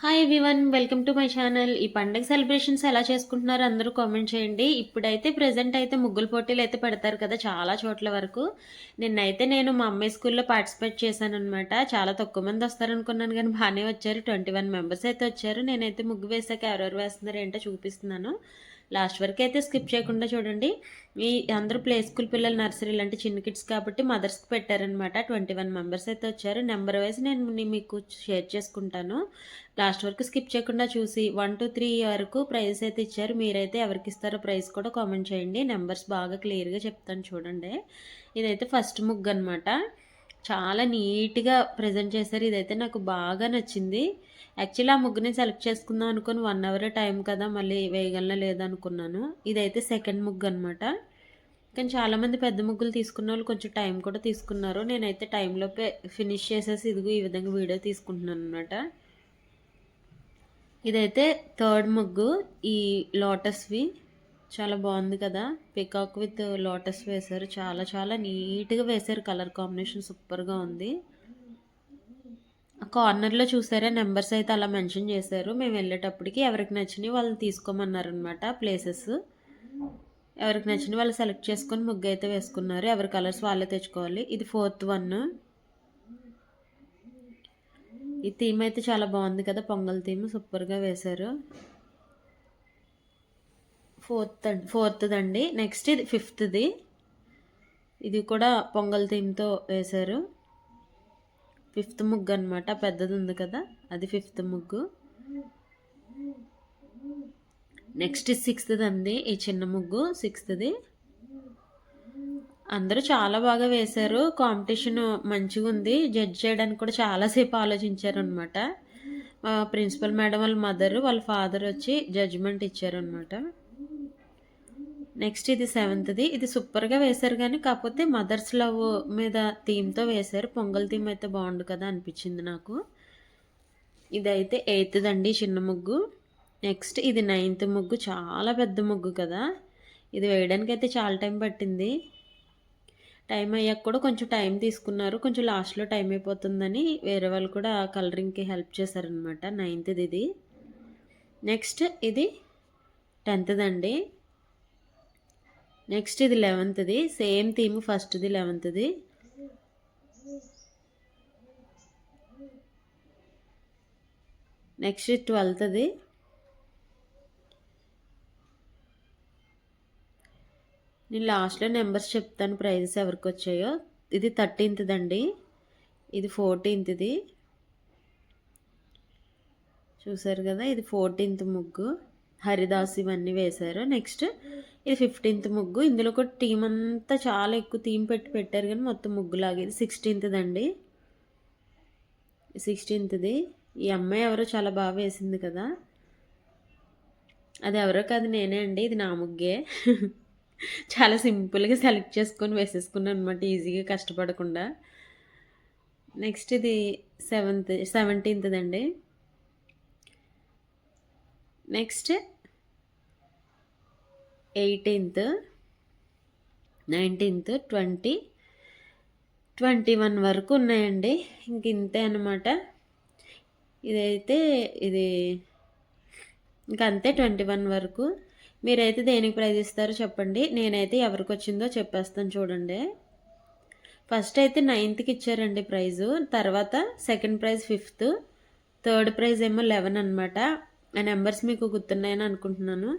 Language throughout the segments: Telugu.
Hi everyone welcome to my channel ఈ పండగ సెలబ్రేషన్స్ ఎలా చేసుకుంటున్నారో అందరూ కామెంట్ చేయండి. ఇప్పుడైతే ప్రజెంట్ అయితే ముగ్గుల పోటీలు అయితే పెడతారు కదా చాలా చోట్ల వరకు. నిన్నైతే నేను మా అమ్మాయి స్కూల్లో పార్టిసిపేట్ చేశాను అనమాట చాలా తక్కువ మంది వస్తారనుకున్నాను కానీ బాగానే వచ్చారు. ట్వంటీ వన్ మెంబర్స్ అయితే వచ్చారు. నేనైతే ముగ్గు వేసాక ఎవరెవరు వేస్తున్నారు ఏంటో చూపిస్తున్నాను. లాస్ట్ వరకు అయితే స్కిప్ చేయకుండా చూడండి. ఈ అందరూ ప్లే స్కూల్ పిల్లలు నర్సరీ లాంటి చిన్న కిడ్స్ కాబట్టి మదర్స్కి పెట్టారనమాట ట్వంటీ వన్ మెంబర్స్ అయితే వచ్చారు. నెంబర్ వైజ్ నేను మీకు షేర్ చేసుకుంటాను. లాస్ట్ వరకు స్కిప్ చేయకుండా చూసి వన్ టు త్రీ వరకు ప్రైస్ అయితే ఇచ్చారు. మీరైతే ఎవరికి ఇస్తారో ప్రైస్ కూడా కామెంట్ చేయండి. నెంబర్స్ బాగా క్లియర్గా చెప్తాను చూడండి. ఇదైతే ఫస్ట్ ముగ్గు అనమాట చాలా నీట్గా ప్రజెంట్ చేశారు. ఇదైతే నాకు బాగా నచ్చింది. యాక్చువల్లీ ఆ ముగ్గుని సెలెక్ట్ చేసుకుందాం అనుకుని వన్ అవర్ టైం కదా మళ్ళీ వేయగలనా లేదనుకున్నాను ఇదైతే సెకండ్ ముగ్గు అనమాట కానీ చాలామంది పెద్ద ముగ్గులు తీసుకున్న వాళ్ళు కొంచెం టైం కూడా తీసుకున్నారు. నేనైతే టైంలోపే ఫినిష్ చేసేసి ఇదిగో ఈ విధంగా వీడియో తీసుకుంటున్నాను అనమాట ఇదైతే థర్డ్ ముగ్గు ఈ లోటస్వి. చాలా బాగుంది కదా. పికాక్ విత్ లోటస్ వేశారు. చాలా చాలా నీట్గా వేశారు. కలర్ కాంబినేషన్ సూపర్గా ఉంది. కార్నర్లో చూసారా? నెంబర్స్ అయితే అలా మెన్షన్ చేశారు. మేము వెళ్ళేటప్పటికి ఎవరికి నచ్చినవి వాళ్ళు తీసుకోమన్నారు అనమాట ప్లేసెస్ ఎవరికి నచ్చిన వాళ్ళు సెలెక్ట్ చేసుకొని ముగ్గు అయితే వేసుకున్నారు. ఎవరి కలర్స్ వాళ్ళే తెచ్చుకోవాలి. ఇది ఫోర్త్ వన్ ఈ థీమ్ అయితే చాలా బాగుంది కదా. పొంగల్ థీమ్ సూపర్గా వేశారు. ఫోర్త్ ఫోర్త్ అండి నెక్స్ట్ ఇది ఫిఫ్త్ది. ఇది కూడా పొంగల్ థీమ్తో వేశారు. ఫిఫ్త్ ముగ్గు అనమాట పెద్దది ఉంది కదా. అది ఫిఫ్త్ ముగ్గు. నెక్స్ట్ సిక్స్త్ది అండి ఈ చిన్న ముగ్గు సిక్స్త్ది. అందరూ చాలా బాగా వేశారు. కాంపిటీషన్ మంచిగా ఉంది జడ్జ్ చేయడానికి కూడా చాలాసేపు ఆలోచించారు అనమాట ప్రిన్సిపల్ మేడం వాళ్ళ మదర్ వాళ్ళ ఫాదర్ వచ్చి జడ్జ్మెంట్ ఇచ్చారనమాట నెక్స్ట్ ఇది సెవెంత్ది. ఇది సూపర్గా వేశారు కానీ కాకపోతే మదర్స్ లవ్ మీద థీమ్తో వేశారు. పొంగల్ థీమ్ అయితే బాగుండు కదా అనిపించింది నాకు. ఇదైతే ఎయిత్ది అండి చిన్న ముగ్గు. నెక్స్ట్ ఇది నైన్త్ ముగ్గు. చాలా పెద్ద ముగ్గు కదా. ఇది వేయడానికి అయితే చాలా టైం పట్టింది. టైం అయ్యాక కూడా కొంచెం టైం తీసుకున్నారు. కొంచెం లాస్ట్లో టైం అయిపోతుందని వేరే వాళ్ళు కూడా కలరింగ్కి హెల్ప్ చేశారనమాట నైన్త్ది ఇది. నెక్స్ట్ ఇది టెన్త్ది అండి నెక్స్ట్ ఇది లెవెన్త్ది సేమ్ థీమ్ ఫస్ట్ది లెవెన్త్ది నెక్స్ట్ ట్వెల్త్ది నేను లాస్ట్లో నెంబర్స్ చెప్తాను. ప్రైజెస్ ఎవరికి వచ్చాయో. ఇది థర్టీన్త్ది అండి. ఇది ఫోర్టీన్త్ది చూసారు కదా ఇది ఫోర్టీన్త్ ముగ్గు. హరిదాస్ ఇవన్నీ వేశారు. నెక్స్ట్ ఇది ఫిఫ్టీన్త్ ముగ్గు. ఇందులో కూడా థీమ్ అంతా చాలా ఎక్కువ థీమ్ పెట్టి పెట్టారు కానీ మొత్తం ముగ్గు లాగేది సిక్స్టీన్త్ది అండి. సిక్స్టీన్త్ది ఈ అమ్మాయి ఎవరో చాలా బాగా వేసింది కదా. అది ఎవరో కాదు నేనే అండి. ఇది నా ముగ్గే. చాలా సింపుల్గా సెలెక్ట్ చేసుకొని వేసేసుకున్నాను అనమాట. ఈజీగా కష్టపడకుండా. నెక్స్ట్ ఇది సెవెంత్ సెవెంటీన్త్ది అండి. Next eighteenth nineteenth twenty twenty one వరకు ఉన్నాయండి. ఇంక ఇంతే అనమాట ఇదైతే ఇది ఇంకంతే ట్వంటీ వన్ వరకు. మీరైతే దేనికి ప్రైజ్ ఇస్తారో చెప్పండి. నేనైతే ఎవరికి వచ్చిందో చెప్పేస్తాను చూడండి. ఫస్ట్ అయితే నైన్త్కి ఇచ్చారండి ప్రైజు. తర్వాత second prize fifth third prize ఏమో లెవెన్ అనమాట ఆ నెంబర్స్ మీకు గుర్తున్నాయని అనుకుంటున్నాను.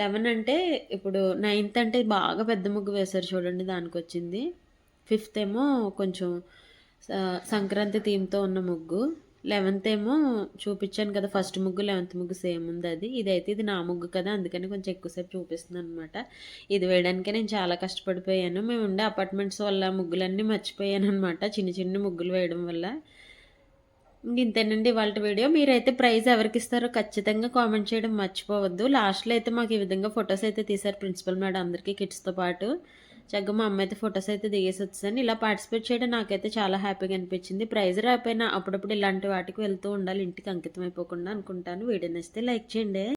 లెవెన్ అంటే ఇప్పుడు నైన్త్ అంటే బాగా పెద్ద ముగ్గు వేశారు చూడండి దానికి వచ్చింది ఫిఫ్త్ ఏమో కొంచెం సంక్రాంతి థీమ్తో ఉన్న ముగ్గు. లెవెన్త్ ఏమో చూపించాను కదా ఫస్ట్ ముగ్గు లెవెన్త్ ముగ్గు సేమ్ ఉంది అది. ఇదైతే ఇది నా ముగ్గు కదా అందుకని కొంచెం ఎక్కువసేపు చూపిస్తున్నాను అనమాట ఇది వేయడానికే నేను చాలా కష్టపడిపోయాను. మేము ఉండే అపార్ట్మెంట్స్ వల్ల ముగ్గులన్నీ మర్చిపోయాను అనమాట చిన్న చిన్న ముగ్గులు వేయడం వల్ల. ఇంతేనండి వాళ్ళ వీడియో. మీరైతే ప్రైజ్ ఎవరికి ఇస్తారో ఖచ్చితంగా కామెంట్ చేయడం మర్చిపోవద్దు. లాస్ట్లో అయితే మాకు ఈ విధంగా ఫొటోస్ అయితే తీశారు ప్రిన్సిపల్ మేడం అందరికీ కిడ్స్తో పాటు. చక్కగా మా అమ్మ అయితే ఫొటోస్ అయితే దిగేసి వచ్చాను ఇలా పార్టిసిపేట్ చేయడం నాకైతే చాలా హ్యాపీగా అనిపించింది. ప్రైజ్ రాకపోయినా అప్పుడప్పుడు ఇలాంటి వాటికి వెళ్తూ ఉండాలి. ఇంటికి అంకితం అయిపోకుండా అనుకుంటాను. వీడియో నచ్చితే లైక్ చేయండి.